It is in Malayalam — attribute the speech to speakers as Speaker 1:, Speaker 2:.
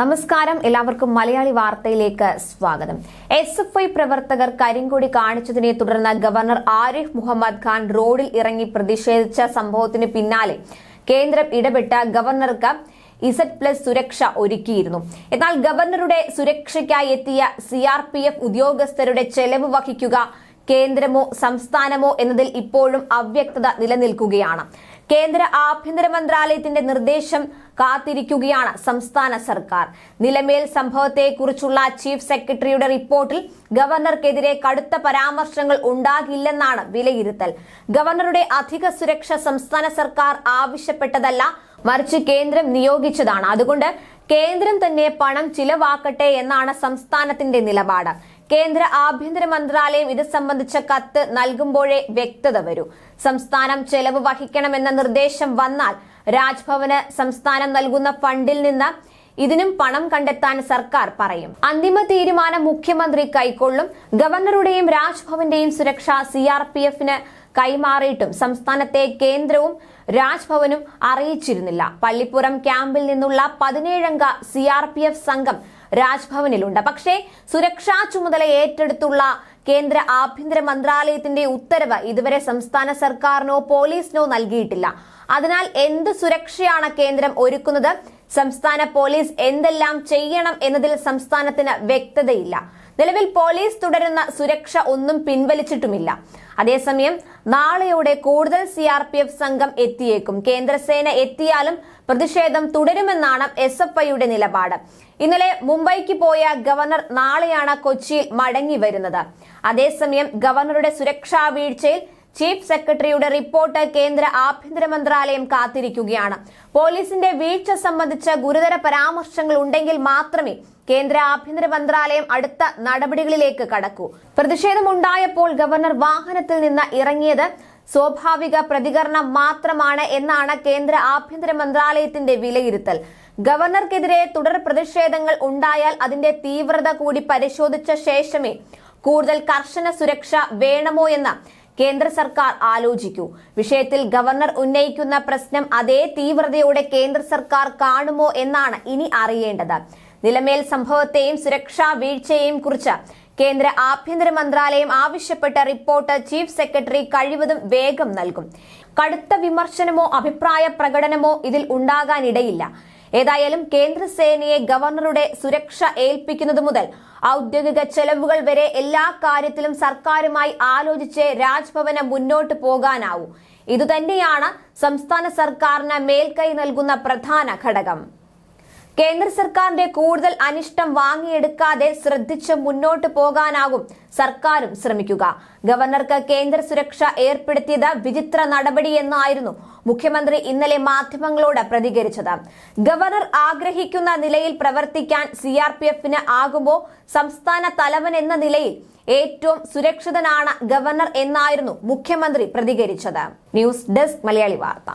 Speaker 1: നമസ്കാരം. എല്ലാവർക്കും മലയാളി വാർത്തയിലേക്ക് സ്വാഗതം. എസ് എഫ് ഐ പ്രവർത്തകർ കരിങ്കൊടി കാണിച്ചതിനെ തുടർന്ന് ഗവർണർ ആരിഫ് മുഹമ്മദ് ഖാൻ റോഡിൽ ഇറങ്ങി പ്രതിഷേധിച്ച സംഭവത്തിന് പിന്നാലെ കേന്ദ്രം ഇടപെട്ട ഗവർണർക്ക് ഇസഡ് പ്ലസ് സുരക്ഷ ഒരുക്കിയിരുന്നു. എന്നാൽ ഗവർണറുടെ സുരക്ഷയ്ക്കായി എത്തിയ സി ആർ പി എഫ് ഉദ്യോഗസ്ഥരുടെ ചെലവ് വഹിക്കുക കേന്ദ്രമോ സംസ്ഥാനമോ എന്നതിൽ ഇപ്പോഴും അവ്യക്തത നിലനിൽക്കുകയാണ്. കേന്ദ്ര ആഭ്യന്തര മന്ത്രാലയത്തിന്റെ നിർദ്ദേശം കാത്തിരിക്കുകയാണ് സംസ്ഥാന സർക്കാർ. നിലമേൽ സംഭവത്തെക്കുറിച്ചുള്ള ചീഫ് സെക്രട്ടറിയുടെ റിപ്പോർട്ടിൽ ഗവർണർക്കെതിരെ കടുത്ത പരാമർശങ്ങൾ ഉണ്ടാകില്ലെന്നാണ് വിലയിരുത്തൽ. ഗവർണറുടെ അധിക സുരക്ഷ സംസ്ഥാന സർക്കാർ ആവശ്യപ്പെട്ടതല്ല മറിച്ച് കേന്ദ്രം നിയോഗിച്ചതാണ്. അതുകൊണ്ട് കേന്ദ്രം തന്നെ പണം ചിലവാക്കട്ടെ എന്നാണ് സംസ്ഥാനത്തിന്റെ നിലപാട്. കേന്ദ്ര ആഭ്യന്തര മന്ത്രാലയം ഇത് സംബന്ധിച്ച കത്ത് നൽകുമ്പോഴേ വ്യക്തത വരൂ. സംസ്ഥാനം ചെലവ് വഹിക്കണമെന്ന നിർദ്ദേശം വന്നാൽ രാജ്ഭവന് സംസ്ഥാനം നൽകുന്ന ഫണ്ടിൽ നിന്ന് ഇതിനും പണം കണ്ടെത്താൻ സർക്കാർ പറയും. അന്തിമ തീരുമാനം മുഖ്യമന്ത്രി കൈക്കൊള്ളും. ഗവർണറുടെയും രാജ്ഭവന്റെയും സുരക്ഷ സി ആർ പി എഫിന് കൈമാറിയിട്ടും സംസ്ഥാനത്തെ കേന്ദ്രവും രാജ്ഭവനും അറിയിച്ചിരുന്നില്ല. പള്ളിപ്പുറം ക്യാമ്പിൽ നിന്നുള്ള പതിനേഴംഗ സി ആർ പി എഫ് സംഘം രാജ്ഭവനിലുണ്ട്. പക്ഷേ സുരക്ഷാ ചുമതല ഏറ്റെടുത്തുള്ള കേന്ദ്ര ആഭ്യന്തര മന്ത്രാലയത്തിന്റെ ഉത്തരവ് ഇതുവരെ സംസ്ഥാന സർക്കാരിനോ പോലീസിനോ നൽകിയിട്ടില്ല. അതിനാൽ എന്ത് സുരക്ഷയാണ് കേന്ദ്രം ഒരുക്കുന്നത്? സംസ്ഥാന പോലീസ് എന്തെല്ലാം ചെയ്യണം എന്നതിൽ സംസ്ഥാനത്തിന് വ്യക്തതയില്ല. നിലവിൽ പോലീസ് തുടരുന്ന സുരക്ഷ ഒന്നും പിൻവലിച്ചിട്ടുമില്ല. അതേസമയം നാളെയോടെ കൂടുതൽ സി ആർ പി എഫ് സംഘം എത്തിയേക്കും. കേന്ദ്രസേന എത്തിയാലും പ്രതിഷേധം തുടരുമെന്നാണ് എസ് എഫ് ഐയുടെ നിലപാട്. ഇന്നലെ മുംബൈക്ക് പോയ ഗവർണർ നാളെയാണ് കൊച്ചിയിൽ മടങ്ങി വരുന്നത്. അതേസമയം ഗവർണറുടെ സുരക്ഷാ വീഴ്ചയിൽ ചീഫ് സെക്രട്ടറിയുടെ റിപ്പോർട്ട് കേന്ദ്ര ആഭ്യന്തര മന്ത്രാലയം കാത്തിരിക്കുകയാണ്. പോലീസിന്റെ വീഴ്ച സംബന്ധിച്ച ഗുരുതര പരാമർശങ്ങൾ ഉണ്ടെങ്കിൽ മാത്രമേ കേന്ദ്ര ആഭ്യന്തര മന്ത്രാലയം അടുത്ത നടപടികളിലേക്ക് കടക്കൂ. പ്രതിഷേധമുണ്ടായപ്പോൾ ഗവർണർ വാഹനത്തിൽ നിന്ന് ഇറങ്ങിയത് സ്വാഭാവിക പ്രതികരണം മാത്രമാണ് എന്നാണ് കേന്ദ്ര ആഭ്യന്തര മന്ത്രാലയത്തിന്റെ വിലയിരുത്തൽ. ഗവർണർക്കെതിരെ തുടർ പ്രതിഷേധങ്ങൾ ഉണ്ടായാൽ അതിന്റെ തീവ്രത കൂടി പരിശോധിച്ച ശേഷമേ കൂടുതൽ കർശന സുരക്ഷ വേണമോ എന്ന് കേന്ദ്ര സർക്കാർ ആലോചിക്കൂ. വിഷയത്തിൽ ഗവർണർ ഉന്നയിക്കുന്ന പ്രശ്നം അതേ തീവ്രതയോടെ കേന്ദ്ര സർക്കാർ കാണുമോ എന്നാണ് ഇനി അറിയേണ്ടത്. നിലമേൽ സംഭവത്തെയും സുരക്ഷാ വീഴ്ചയെയും കുറിച്ച് കേന്ദ്ര ആഭ്യന്തര മന്ത്രാലയം ആവശ്യപ്പെട്ട റിപ്പോർട്ട് ചീഫ് സെക്രട്ടറി കഴിവതും വേഗം നൽകും. കടുത്ത വിമർശനമോ അഭിപ്രായ പ്രകടനമോ ഇതിൽ ഉണ്ടാകാനിടയില്ല. ഏതായാലും കേന്ദ്രസേനയെ ഗവർണറുടെ സുരക്ഷ ഏൽപ്പിക്കുന്നത് മുതൽ ഔദ്യോഗിക ചെലവുകൾ വരെ എല്ലാ കാര്യത്തിലും സർക്കാരുമായി ആലോചിച്ച് രാജ്ഭവന് മുന്നോട്ട് പോകാനാവൂ. ഇതുതന്നെയാണ് സംസ്ഥാന സർക്കാരിന് മേൽക്കൈ നൽകുന്ന പ്രധാന ഘടകം. കേന്ദ്ര സർക്കാരിന്റെ കൂടുതൽ അനിഷ്ടം വാങ്ങിയെടുക്കാതെ ശ്രദ്ധിച്ച് മുന്നോട്ട് പോകാനാകും സർക്കാരും ശ്രമിക്കുക. ഗവർണർക്ക് കേന്ദ്ര സുരക്ഷ ഏർപ്പെടുത്തിയത് വിചിത്ര നടപടിയെന്നായിരുന്നു മുഖ്യമന്ത്രി ഇന്നലെ മാധ്യമങ്ങളോട് പ്രതികരിച്ചത്. ഗവർണർ ആഗ്രഹിക്കുന്ന നിലയിൽ പ്രവർത്തിക്കാൻ സി ആർ പി എഫിന് ആകുമ്പോൾ സംസ്ഥാന തലവൻ എന്ന നിലയിൽ ഏറ്റവും സുരക്ഷിതനാണ് ഗവർണർ എന്നായിരുന്നു മുഖ്യമന്ത്രി പ്രതികരിച്ചത്. ന്യൂസ് ഡെസ്ക് മലയാളി വാർത്ത.